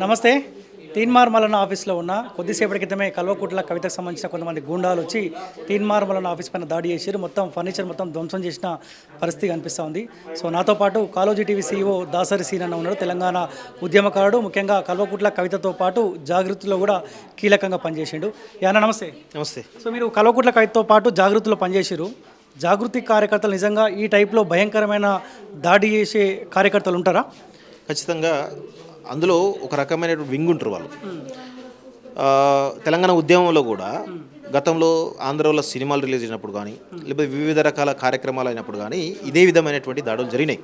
నమస్తే. తీన్మార్ మల్లన్న ఆఫీస్లో ఉన్న కొద్దిసేపటి క్రితమే కల్వకుట్ల కవితకు సంబంధించిన కొంతమంది గూండాలు వచ్చి తీన్మార్ మల్లన్న ఆఫీస్ పైన దాడి చేశారు. మొత్తం ఫర్నిచర్ మొత్తం ధ్వంసం చేసిన పరిస్థితి కనిపిస్తూ ఉంది. సో నాతో పాటు Kaloji TV CEO Dasari scene అన్న ఉన్నాడు. తెలంగాణ ఉద్యమకారుడు ముఖ్యంగా కల్వకుట్ల కవితతో పాటు జాగృతిలో కూడా కీలకంగా పనిచేసిండు. యాన నమస్తే. నమస్తే. సో మీరు కల్వకుట్ల కవితతో పాటు జాగృతిలో పనిచేసారు జాగృతి కార్యకర్తలు నిజంగా ఈ టైప్లో భయంకరమైన దాడి చేసే కార్యకర్తలు ఉంటారా? ఖచ్చితంగా అందులో ఒక రకమైన వింగ్ ఉంటారు వాళ్ళు. తెలంగాణ ఉద్యమంలో కూడా గతంలో ఆంధ్రలో సినిమాలు రిలీజ్ అయినప్పుడు కానీ లేకపోతే వివిధ రకాల కార్యక్రమాలు అయినప్పుడు కానీ ఇదే విధమైనటువంటి దాడులు జరిగినాయి.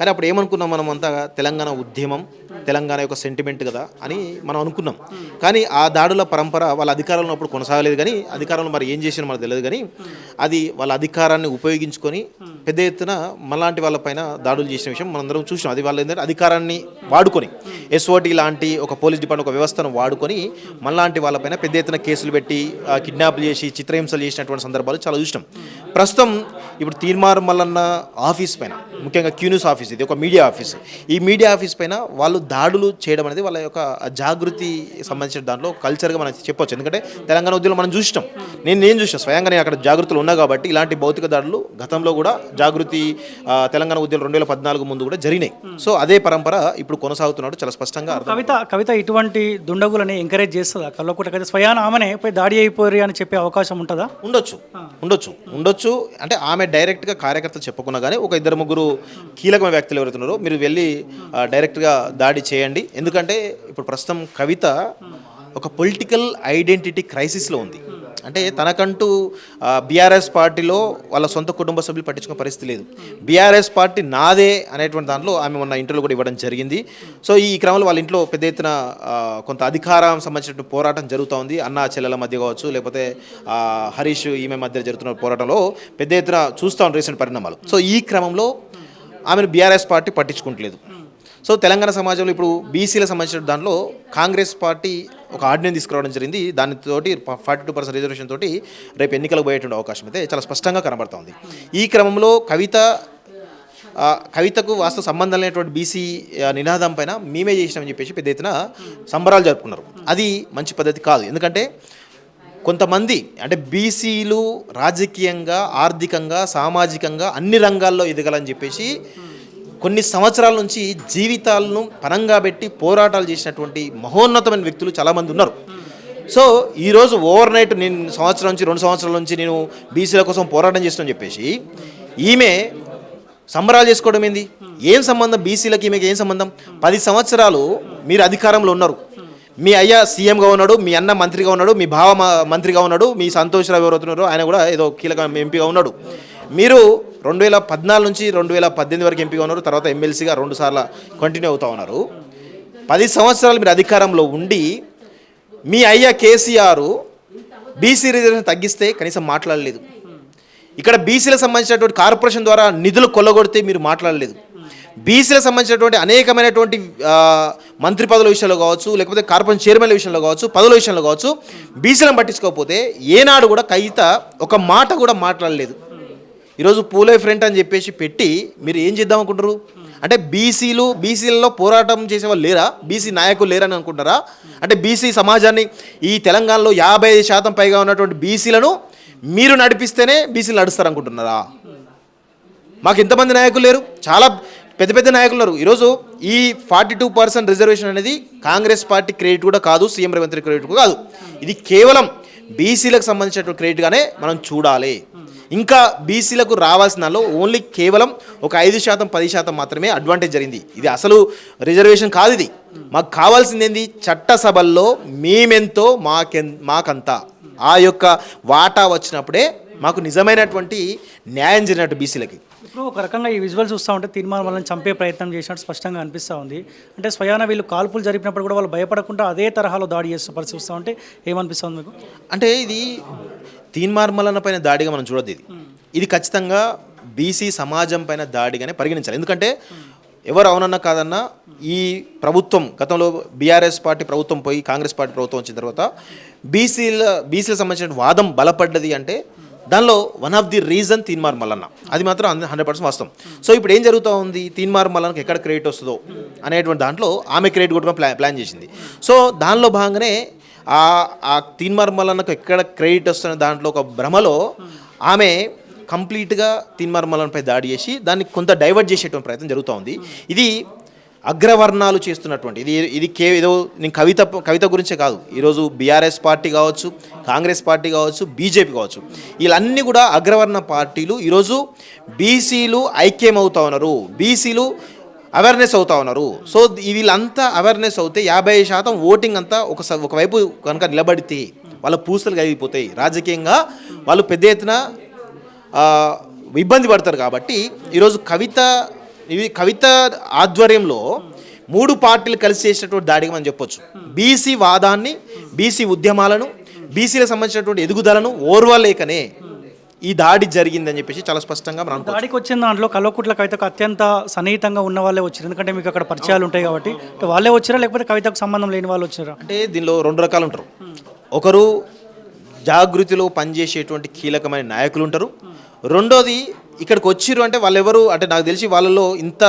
కానీ అప్పుడు ఏమనుకున్నాం మనం అంతా తెలంగాణ ఉద్యమం తెలంగాణ యొక్క సెంటిమెంట్ కదా అని మనం అనుకున్నాం. కానీ ఆ దాడుల పరంపర వాళ్ళ అధికారంలో అప్పుడు కొనసాగలేదు కానీ అధికారంలో మరి ఏం చేసినా మనకు తెలియదు కానీ అది వాళ్ళ అధికారాన్ని ఉపయోగించుకొని పెద్ద ఎత్తున మనలాంటి వాళ్ళపైన దాడులు చేసిన విషయం మనందరం చూసినాం. అది వాళ్ళు ఏంటంటే అధికారాన్ని వాడుకొని ఎస్ఓటి లాంటి ఒక పోలీస్ డిపార్ట్మెంట్ ఒక వ్యవస్థను వాడుకొని మనలాంటి వాళ్ళపైన పెద్ద ఎత్తున కేసులు పెట్టి కిడ్నాప్లు చేసి చిత్రహింసలు చేసినటువంటి సందర్భాలు చాలా చూసినాం. ప్రస్తుతం ఇప్పుడు తీర్మార్ మల్లన్న ఆఫీస్ పైన ముఖ్యంగా క్యూనిస్ ఆఫీస్ ఇది ఒక మీడియా ఆఫీస్. ఈ మీడియా ఆఫీస్ పైన వాళ్ళు దాడులు చేయడం అనేది వాళ్ళ యొక్క జాగృతి సంబంధించిన దాంట్లో కల్చర్గా మనం చెప్పొచ్చు. ఎందుకంటే తెలంగాణ ఉద్యమం మనం చూసినాం. నేను నేను చూసాను. స్వయంగా నేను అక్కడ జాగృతులు ఉన్నా కాబట్టి ఇలాంటి భౌతిక దాడులు గతంలో కూడా జాగృతి తెలంగాణ ఉద్యమం రెండు వేల పద్నాలుగు ముందు కూడా జరిగినాయి. సో అదే పరంపర ఇప్పుడు కొనసాగుతున్నాడు. చాలా స్పష్టంగా కవిత కవిత ఇటువంటి దుండగులని ఎంకరేజ్ చేస్తుందా? కల్వకుట్ల కవిత స్వయాన ఆమెనే పోయి దాడి అయిపోయి అని చెప్పే అవకాశం ఉంటుందా? ఉండొచ్చు. ఉండొచ్చు. ఉండొచ్చు. అంటే ఆమె డైరెక్ట్గా కార్యకర్తలు చెప్పకున్నా కానీ ఒక ఇద్దరు ముగ్గురు కీలకమైన వ్యక్తులు ఎవరైతే మీరు వెళ్ళి డైరెక్ట్గా దాడి చేయండి. ఎందుకంటే ఇప్పుడు ప్రస్తుతం కవిత ఒక పొలిటికల్ ఐడెంటిటీ క్రైసిస్లో ఉంది. అంటే తనకంటూ బీఆర్ఎస్ పార్టీలో వాళ్ళ సొంత కుటుంబ సభ్యులు పట్టించుకునే పరిస్థితి లేదు. బీఆర్ఎస్ పార్టీ నాదే అనేటువంటి దాంట్లో ఆమె మొన్న ఇంటర్వ్యూలో కూడా ఇవ్వడం జరిగింది. సో ఈ క్రమంలో వాళ్ళ ఇంట్లో పెద్ద ఎత్తున కొంత అధికారం సంబంధించిన పోరాటం జరుగుతూ ఉంది. అన్నా చెల్లెల మధ్య కావచ్చు లేకపోతే హరీష్ ఈమె మధ్య జరుగుతున్న పోరాటంలో పెద్ద ఎత్తున చూస్తూ ఉంటాం రీసెంట్ పరిణామాలు. సో ఈ క్రమంలో ఆమెను బీఆర్ఎస్ పార్టీ పట్టించుకుంటలేదు. సో తెలంగాణ సమాజంలో ఇప్పుడు బీసీలకు సంబంధించిన దాంట్లో కాంగ్రెస్ పార్టీ ఒక ఆర్డినెన్స్ తీసుకురావడం జరిగింది. దానితోటి ఫార్టీ టూ పర్సెంట్ రిజర్వేషన్ తోటి రేపు ఎన్నికలకు పోయేటువంటి అవకాశం అయితే చాలా స్పష్టంగా కనబడుతోంది ఈ క్రమంలో కవిత కవితకు వాస్తవ సంబంధం లేనటువంటి బీసీ నినాదం పైన మేమే చేసినామని చెప్పేసి పెద్ద ఎత్తున సంబరాలు జరుపుకున్నారు. అది మంచి పద్ధతి కాదు. ఎందుకంటే కొంతమంది అంటే బీసీలు రాజకీయంగా ఆర్థికంగా సామాజికంగా అన్ని రంగాల్లో ఎదగాలని చెప్పేసి కొన్ని సంవత్సరాల నుంచి జీవితాలను పనంగా పెట్టి పోరాటాలు చేసినటువంటి మహోన్నతమైన వ్యక్తులు చాలామంది ఉన్నారు. సో ఈరోజు ఓవర్ నైట్ నేను సంవత్సరం నుంచి రెండు సంవత్సరాల నుంచి నేను బీసీల కోసం పోరాటం చేస్తానని చెప్పేసి ఈమె సంబరాలు చేసుకోవడం ఏంది? ఏం సంబంధం? బీసీలకి ఈమెకి ఏం సంబంధం? పది సంవత్సరాలు మీరు అధికారంలో ఉన్నారు. మీ అయ్య సీఎంగా ఉన్నాడు మీ అన్న మంత్రిగా ఉన్నాడు మీ బావ మంత్రిగా ఉన్నాడు మీ సంతోషరావు ఎవరు అవుతున్నారో ఆయన కూడా ఏదో కీలక ఎంపీగా ఉన్నాడు. మీరు రెండు వేల పద్నాలుగు నుంచి రెండు వేల పద్దెనిమిది వరకు ఎంపీగా ఉన్నారు తర్వాత ఎమ్మెల్సీగా రెండు సార్లు కంటిన్యూ అవుతా ఉన్నారు. పది సంవత్సరాలు మీరు అధికారంలో ఉండి మీ అయ్య కేసీఆర్ బీసీ రిజర్వేషన్ తగ్గిస్తే కనీసం మాట్లాడలేదు. ఇక్కడ బీసీలకు సంబంధించినటువంటి కార్పొరేషన్ ద్వారా నిధులు కొల్లగొడితే మీరు మాట్లాడలేదు. బీసీలకు సంబంధించినటువంటి అనేకమైనటువంటి మంత్రి పదవుల విషయంలో కావచ్చు లేకపోతే కార్పొరేషన్ చైర్మన్ల విషయంలో కావచ్చు పదవుల విషయంలో కావచ్చు బీసీలను పట్టించుకోకపోతే ఏనాడు కూడా కవిత ఒక మాట కూడా మాట్లాడలేదు. ఈరోజు పూలే ఫ్రంట్ అని చెప్పేసి పెట్టి మీరు ఏం చేద్దాం అనుకుంటారు అంటే బీసీలు బీసీలలో పోరాటం చేసే వాళ్ళు లేరా? బీసీ నాయకులు లేరని అనుకుంటారా అంటే బీసీ సమాజాన్ని ఈ తెలంగాణలో యాభై ఐదు శాతం పైగా ఉన్నటువంటి బీసీలను మీరు నడిపిస్తేనే బీసీలు నడుస్తారు అనుకుంటున్నారా మాకు ఎంతమంది నాయకులు లేరు. చాలా పెద్ద పెద్ద నాయకులు ఉన్నారు ఈరోజు ఈ ఫార్టీ టూ పర్సెంట్ రిజర్వేషన్ అనేది కాంగ్రెస్ పార్టీ క్రెడిట్ కూడా కాదు సీఎం రేవంత్ రెడ్డి క్రెడిట్ కూడా కాదు. ఇది కేవలం బీసీలకు సంబంధించినటువంటి క్రెడిట్గానే మనం చూడాలి. ఇంకా బీసీలకు రావాల్సినలో ఓన్లీ కేవలం ఒక ఐదు శాతం పది శాతం మాత్రమే అడ్వాంటేజ్ జరిగింది. ఇది అసలు రిజర్వేషన్ కాదు ఇది. మాకు కావాల్సింది ఏంది? చట్టసభల్లో మేమెంతో మాకెన్ మాకంతా. ఆ యొక్క వాటా వచ్చినప్పుడే మాకు నిజమైనటువంటి న్యాయం జరిగినట్టు బీసీలకి. ఇప్పుడు ఒక రకంగా ఈ విజువల్ చూస్తూ ఉంటే తీర్మానం వాళ్ళని చంపే ప్రయత్నం చేసినట్టు స్పష్టంగా అనిపిస్తూ ఉంది. అంటే స్వయాన వీళ్ళు కాల్పులు జరిపినప్పుడు కూడా వాళ్ళు భయపడకుండా అదే తరహాలో దాడి చేస్తూ పరిస్థితి చూస్తూ ఉంటే ఏమనిపిస్తుంది మీకు? అంటే ఇది తీన్మార్మలన పైన దాడిగా మనం చూడద్దు ఇది. ఇది ఖచ్చితంగా బీసీ సమాజం పైన దాడిగానే పరిగణించాలి. ఎందుకంటే ఎవరు అవునన్నా కాదన్నా ఈ ప్రభుత్వం గతంలో బీఆర్ఎస్ పార్టీ ప్రభుత్వం పోయి కాంగ్రెస్ పార్టీ ప్రభుత్వం వచ్చిన తర్వాత బీసీల బీసీలకు సంబంధించిన వాదం బలపడ్డది అంటే దానిలో one of the reason Teenmaar Mallanna అది మాత్రం హండ్రెడ్ పర్సెంట్ వాస్తవం. సో ఇప్పుడు ఏం జరుగుతూ ఉంది? తీన్మార్ మల్లన్నకి ఎక్కడ క్రెడిట్ వస్తుందో అనేటువంటి దాంట్లో ఆమె క్రెడిట్ కూడా ప్లాన్ ప్లాన్ చేసింది. సో దానిలో భాగంగానే ఆ ఆ తీన్మార్ మల్లన్నకు ఎక్కడ క్రెడిట్ వస్తున్న దాంట్లో ఒక భ్రమలో ఆమె కంప్లీట్గా తీన్మార్ మల్లన్నపై దాడి చేసి దాన్ని కొంత డైవర్ట్ చేసేటువంటి ప్రయత్నం జరుగుతూ ఉంది. ఇది అగ్రవర్ణాలు చేస్తున్నటువంటి ఇది ఇది కే ఏదో నేను కవిత కవిత గురించే కాదు. ఈరోజు బీఆర్ఎస్ పార్టీ కావచ్చు కాంగ్రెస్ పార్టీ కావచ్చు బీజేపీ కావచ్చు. వీళ్ళన్నీ కూడా అగ్రవర్ణ పార్టీలు. ఈరోజు బీసీలు ఐక్యమవుతా ఉన్నారు. బీసీలు అవేర్నెస్ అవుతా ఉన్నారు. సో వీళ్ళంతా అవేర్నెస్ అవుతే యాభై శాతం ఓటింగ్ అంతా ఒక స- ఒకవైపు కనుక నిలబడితే వాళ్ళ పూసలు కలిగిపోతాయి రాజకీయంగా వాళ్ళు పెద్ద ఎత్తున ఇబ్బంది పడతారు కాబట్టి ఈరోజు కవిత ఇవి కవిత ఆధ్వర్యంలో మూడు పార్టీలు కలిసి చేసినటువంటి దాడిగా మనం చెప్పొచ్చు. బీసీ వాదాన్ని బీసీ ఉద్యమాలను బీసీలకు సంబంధించినటువంటి ఎదుగుదలను ఓర్వలేకనే ఈ దాడి జరిగిందని చెప్పేసి చాలా స్పష్టంగా మనం దాడికి వచ్చిన దాంట్లో కల్వకుట్ల కవితకు అత్యంత సన్నిహితంగా ఉన్న వాళ్ళే వచ్చారు ఎందుకంటే మీకు అక్కడ పరిచయాలు ఉంటాయి కాబట్టి. వాళ్ళే వచ్చారా లేకపోతే కవితకు సంబంధం లేని వాళ్ళు వచ్చారా అంటే దీనిలో రెండు రకాలు ఉంటారు. ఒకరు జాగృతిలో పనిచేసేటువంటి కీలకమైన నాయకులు ఉంటారు. రెండోది ఇక్కడికి వచ్చిర్రు అంటే వాళ్ళెవరు? అంటే నాకు తెలిసి వాళ్ళలో ఇంత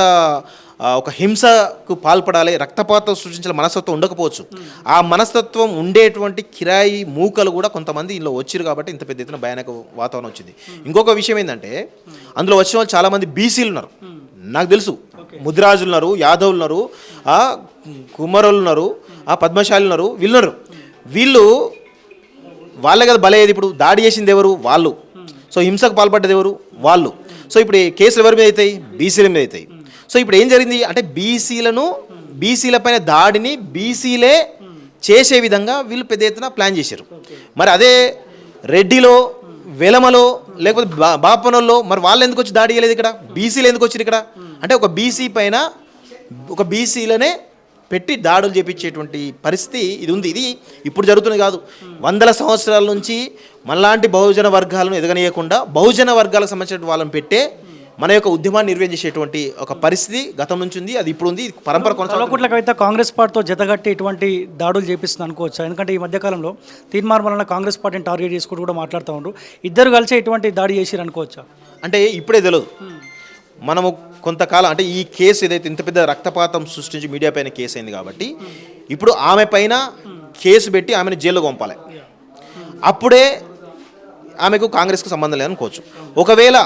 ఒక హింసకు పాల్పడాలి రక్తపాతం సృష్టించాల మనస్తత్వం ఉండకపోవచ్చు. ఆ మనస్తత్వం ఉండేటువంటి కిరాయి మూకలు కూడా కొంతమంది ఇందులో వచ్చిరు కాబట్టి ఇంత పెద్ద ఎత్తున భయానక వాతావరణం వచ్చింది. ఇంకొక విషయం ఏంటంటే అందులో వచ్చిన వాళ్ళు చాలామంది బీసీలు ఉన్నారు. నాకు తెలుసు. ముదిరాజులు ఉన్నారు యాదవులు ఉన్నారు ఆ కుమ్మరులు ఉన్నారు ఆ పద్మశాలి ఉన్నారు వీళ్ళు ఉన్నారు. వీళ్ళు వాళ్ళే కదా బలయ్యేది ఇప్పుడు. దాడి చేసింది ఎవరు? వాళ్ళు. సో హింసకు పాల్పడ్డది ఎవరు? వాళ్ళు. సో ఇప్పుడు కేసులు ఎవరి మీద అవుతాయి? బీసీల మీద అవుతాయి. సో ఇప్పుడు ఏం జరిగింది? అంటే బీసీలను బీసీల పైన దాడిని బీసీలే చేసే విధంగా వీళ్ళు పెద్ద ఎత్తున ప్లాన్ చేశారు. మరి అదే రెడ్డిలో వెలమలో లేకపోతే బా- బాపనలో మరి వాళ్ళు ఎందుకు వచ్చి దాడి చేయలేదు ఇక్కడ? బీసీలు ఎందుకు వచ్చారు ఇక్కడ? అంటే ఒక బీసీ పైన ఒక బీసీలనే పెట్టి దాడులు చేపించేటువంటి పరిస్థితి ఇది ఉంది. ఇది ఇప్పుడు జరుగుతుంది కాదు. వందల సంవత్సరాల నుంచి మనలాంటి బహుజన వర్గాలను ఎదగనీయకుండా బహుజన వర్గాలకు సంబంధించిన వాళ్ళని పెట్టే మన యొక్క ఉద్యమాన్ని నిర్వహించేటువంటి ఒక పరిస్థితి గతం నుంచి ఉంది. అది ఇప్పుడు ఉంది. ఇది పరంపర కవిత కాంగ్రెస్ పార్టీతో జతగట్టి ఇటువంటి దాడులు చేపిస్తుంది అనుకోవచ్చు? ఎందుకంటే ఈ మధ్యకాలంలో తీర్మార్ వలన కాంగ్రెస్ పార్టీని టార్గెట్ చేసుకుంటూ కూడా మాట్లాడుతూ ఉండరు. ఇద్దరు కలిసి ఇటువంటి దాడి చేసిరు అనుకోవచ్చా? అంటే ఇప్పుడే తెలియదు మనము కొంతకాలం అంటే ఈ కేసు ఏదైతే ఇంత పెద్ద రక్తపాతం సృష్టించి మీడియా పైన కేసు అయింది కాబట్టి ఇప్పుడు ఆమె పైన కేసు పెట్టి ఆమెను జైల్లో పంపాలి. అప్పుడే ఆమెకు కాంగ్రెస్కు సంబంధం లేదనుకోవచ్చు ఒకవేళ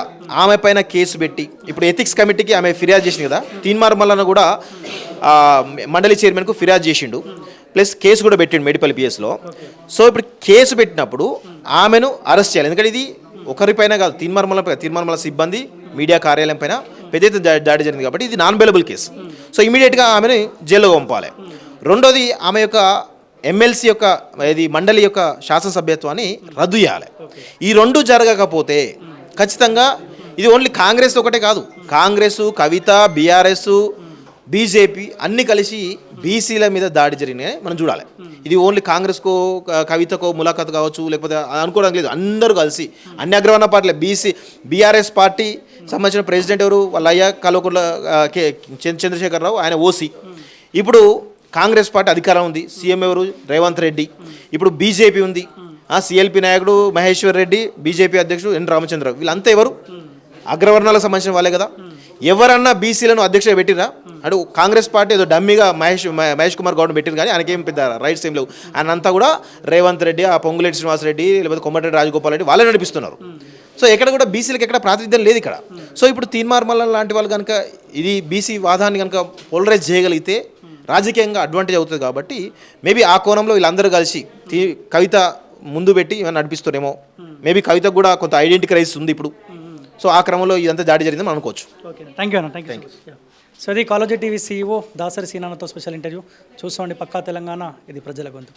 ఆమె పైన కేసు పెట్టి ఇప్పుడు ఎథిక్స్ కమిటీకి ఆమె ఫిర్యాదు చేసింది కదా తీన్మార్ మల్లన్న కూడా మండలి చైర్మన్కు ఫిర్యాదు చేసిండు. ప్లస్ కేసు కూడా పెట్టిండు మెడిపల్ పిఎస్లో. సో ఇప్పుడు కేసు పెట్టినప్పుడు ఆమెను అరెస్ట్ చేయాలి. ఎందుకంటే ఇది ఒకరిపైన కాదు తీన్మార్మల తీన్మార్మల సిబ్బంది మీడియా కార్యాలయం పైన పెద్ద ఎత్తున దాడి జరిగింది కాబట్టి ఇది నాన్ బెలబుల్ కేసు సో ఇమీడియట్గా ఆమెను జైల్లో పంపాలి. రెండోది ఆమె యొక్క ఎమ్మెల్సీ యొక్క ఇది మండలి యొక్క శాసనసభ్యత్వాన్ని రద్దు చేయాలి. ఈ రెండు జరగకపోతే ఖచ్చితంగా ఇది ఓన్లీ కాంగ్రెస్ ఒకటే కాదు. కాంగ్రెస్ కవిత బీఆర్ఎస్ బీజేపీ అన్ని కలిసి బీసీల మీద దాడి జరిగినాయి మనం చూడాలి. ఇది ఓన్లీ కాంగ్రెస్కో కవితకో ములాఖత్ కావచ్చు లేకపోతే అనుకోవడం లేదు. అందరూ కలిసి అన్ని అగ్రవర్ణ పార్టీలు బీసీ బీఆర్ఎస్ పార్టీ సంబంధించిన ప్రెసిడెంట్ ఎవరు? వాళ్ళ అయ్య కల్వకుర్ల ఆ, రావు చంద్రశేఖరరావు ఆయన ఓసీ. ఇప్పుడు కాంగ్రెస్ పార్టీ అధికారం ఉంది. సీఎం ఎవరు? రేవంత్ రెడ్డి. ఇప్పుడు బీజేపీ ఉంది. ఆ సిఎల్పి నాయకుడు మహేశ్వర్ రెడ్డి బీజేపీ అధ్యక్షుడు ఎన్ రామచంద్ర వీళ్ళంతా ఎవరు? అగ్రవర్ణాలకు సంబంధించిన వాళ్ళే కదా. ఎవరన్నా బీసీలను అధ్యక్షుడు పెట్టినా అంటే కాంగ్రెస్ పార్టీ ఏదో డమ్మీగా మహేష్ మహేష్ కుమార్ గౌడ్ పెట్టింది కానీ ఆయనకేం పెద్ద రైట్స్ ఏం లేవు. ఆయన అంతా కూడా రేవంత్ రెడ్డి ఆ పొంగులేటి శ్రీనివాసరెడ్డి లేకపోతే కొమ్మటిరెడ్డి రాజగోపాల్ రెడ్డి వాళ్ళే నడిపిస్తున్నారు. సో ఎక్కడ కూడా బీసీలకు ఎక్కడ ప్రాతినిధ్యం లేదు ఇక్కడ. సో ఇప్పుడు తీన్మార్ మల్లన్ లాంటి వాళ్ళు కనుక ఇది బీసీ వాదాన్ని కనుక పోలరైజ్ చేయగలిగితే రాజకీయంగా అడ్వాంటేజ్ అవుతుంది కాబట్టి మేబీ ఆ కోణంలో వీళ్ళందరూ కలిసి కవిత ముందు పెట్టి నడిపిస్తారేమో. మేబీ కవితకు కూడా కొంత ఐడెంటిటీ క్రైసిస్ ఉంది ఇప్పుడు. సో ఆ క్రమంలో ఇదంతా దాడి జరిగిందని మనం అనుకోవచ్చు. ఓకే. థ్యాంక్ యూ అన్న. థ్యాంక్ యూ సో ఇది కాలేజీ టీవీ సీఈఓ దాసరి సీనానతో స్పెషల్ ఇంటర్వ్యూ చూసుకోండి పక్కా తెలంగాణ. ఇది ప్రజల గొంతుక.